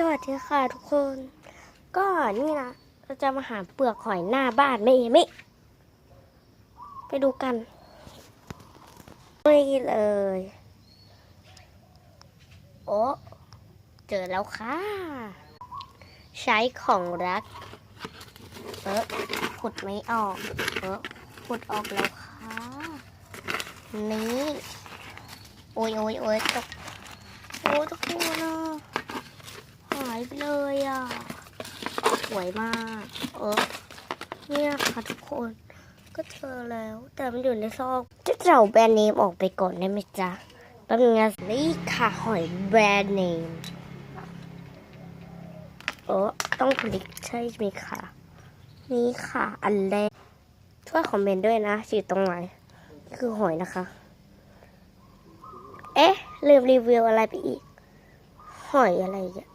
สวัสดีค่ะทุกคน ก็นี่นะเราจะมาหาเปลือกหอยหน้าบ้านไม่เอมิไปดูกันนี่เลย โอ้เจอแล้วค่ะ ใช้ของรัก เออขุดไม่ออก เออขุดออกแล้วค่ะ นี่ โอ้ยโอ้ยโอ้ยตกโอ้ยทุก ปเลยอะ สวยมากเออเนี่ยค่ะทุกคน ก็เจอแล้ว แต่มันอยู่ในซอกจะเจ้าแบรนด์เนมออกไปก่อนได้ไหมจ๊ะแป๊บนึงนะนี่ค่ะหอยแบรนด์เนมเออต้องคลิกใช่ไหมคะนี่ค่ะ อันแรกช่วยคอมเมนต์ด้วยนะอยู่ตรงไหนคือหอยนะคะ เอ๊ะลืมรีวิวอะไรไปอีก หอยอะไรอะ